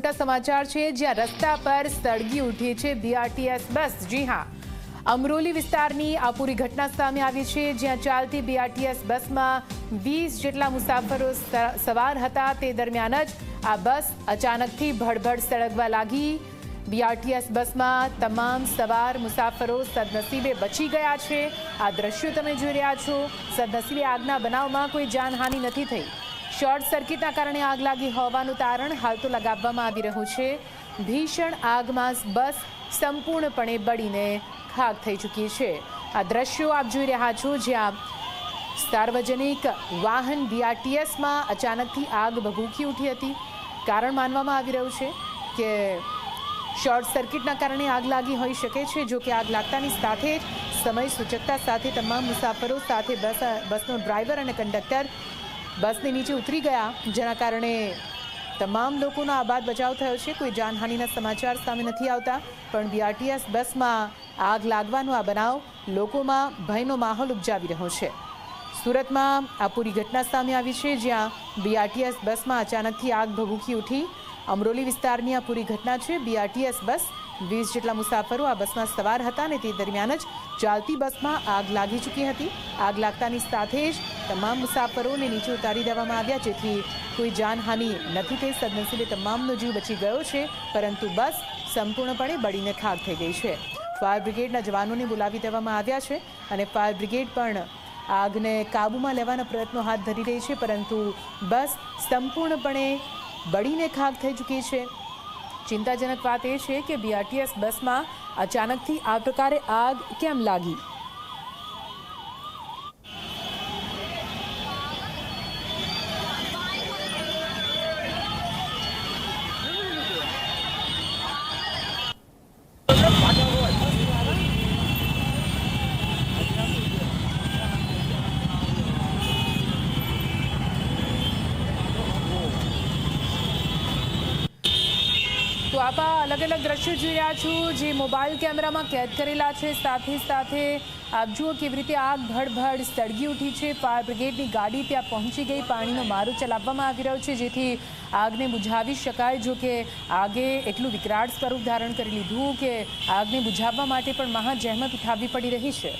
મોટા સમાચાર છે, જ્યાં રસ્તા પર સળગી ઉઠી છે બીઆરટીએસ બસ. જી હા, અમરોલી વિસ્તારની આ પૂરી ઘટના સામે આવી છે, જ્યાં ચાલતી બીઆરટીએસ બસમાં વીસ જેટલા મુસાફરો સવાર હતા. તે દરમિયાન જ આ બસ અચાનકથી ભડભડ સળગવા લાગી. બીઆરટીએસ બસમાં તમામ સવાર મુસાફરો સદનસીબે બચી ગયા છે. આ દ્રશ્યો તમે જોઈ રહ્યા છો. સદનસીબે આગના બનાવમાં કોઈ જાનહાનિ નથી થઈ. શોર્ટ સર્કિટના કારણે આગ લાગી હોવાનું તારણ હાલ તો લગાવવામાં આવી રહ્યું છે. ભીષણ આગમાં બસ સંપૂર્ણપણે બળીને ખાક થઈ ચૂકી છે. આ દ્રશ્યો આપ જોઈ રહ્યા છો જ્યાં સાર્વજનિક વાહન બીઆરટીએસમાં અચાનકથી આગ ભભૂકી ઉઠી હતી. કારણ માનવામાં આવી રહ્યું છે કે શોર્ટ સર્કિટના કારણે આગ લાગી હોઈ શકે છે, જો કે આગ લાગતાની સાથે જ સમય સૂચકતા સાથે તમામ મુસાફરો સાથે બસ, બસનો ડ્રાઈવર અને કંડક્ટર બસની નીચે ઉતરી ગયા, જેના કારણે તમામ લોકોનો આબાદ બચાવ થયો છે. કોઈ જાનહાનિના સમાચાર સામે નથી આવતા, પણ બીઆરટીએસ બસમાં આગ લાગવાનો આ બનાવ લોકોમાં ભયનો માહોલ ઉપજાવી રહ્યો છે. સુરતમાં આ પૂરી ઘટના સામે આવી છે, જ્યાં બીઆરટીએસ બસમાં અચાનકથી આગ ભભૂકી ઉઠી. અમરોલી વિસ્તારની આ પૂરી ઘટના છે. બીઆરટીએસ બસ વીસ જેટલા મુસાફરો આ બસમાં સવાર હતા અને તે દરમિયાન જ ચાલતી બસમાં આગ લાગી ચૂકી હતી. આગ લાગતાની સાથે જ તમામ મુસાફરોને નીચે ઉતારી દેવામાં આવ્યા, જેથી કોઈ જાનહાનિ નથી થઈ. સદનસીબે તમામનો જીવ બચી ગયો છે, પરંતુ બસ સંપૂર્ણપણે બળીને ખાક થઈ ગઈ છે. ફાયર બ્રિગેડના જવાનોને બોલાવી દેવામાં આવ્યા છે અને ફાયર બ્રિગેડ પણ આગને કાબૂમાં લેવાના પ્રયત્નો હાથ ધરી રહી છે, પરંતુ બસ સંપૂર્ણપણે બળીને ખાક થઈ ચૂકી છે. ચિંતાજનક વાત એ છે કે બીઆરટીએસ બસમાં અચાનકથી આ પ્રકારે આગ કેમ લાગી? તો આપ અલગ અલગ દ્રશ્યો જોઈ રહ્યા છો, જે મોબાઈલ કેમેરામાં કેદ કરેલા છે, સાથે સાથે આપ જુઓ કેવી રીતે આગ ભડભડ સળગી ઉઠી છે. ફાયર બ્રિગેડની ગાડી ત્યાં પહોંચી ગઈ. પાણીનો મારો ચલાવવામાં આવી રહ્યો છે, જેથી આગને બુઝાવી શકાય. જો કે આગે એટલું વિકરાળ સ્વરૂપ ધારણ કરી લીધું કે આગને બુઝાવવા માટે પણ મહાજહેમત ઉઠાવવી પડી રહી છે.